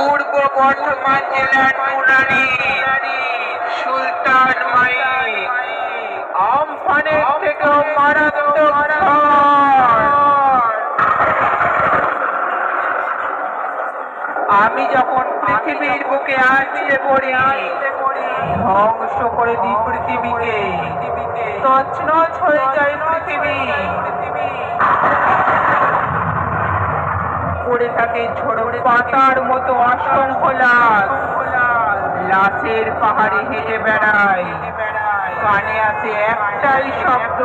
পূর্ব বর্ধমান জেলার মুরারি সুলতান মাই আমফানের থেকেও মারাত্মক আমি যখন পৃথিবীর বুকে আসতে পড়ি, ধ্বংস করে দিই পৃথিবীকে। তছনছ পড়ে থাকে ঝোড়ো পাতার মতো অসংখ্য লাশ লাশের পাহাড়ে হেঁটে বেড়ায়। কানে আছে একটাই শব্দ।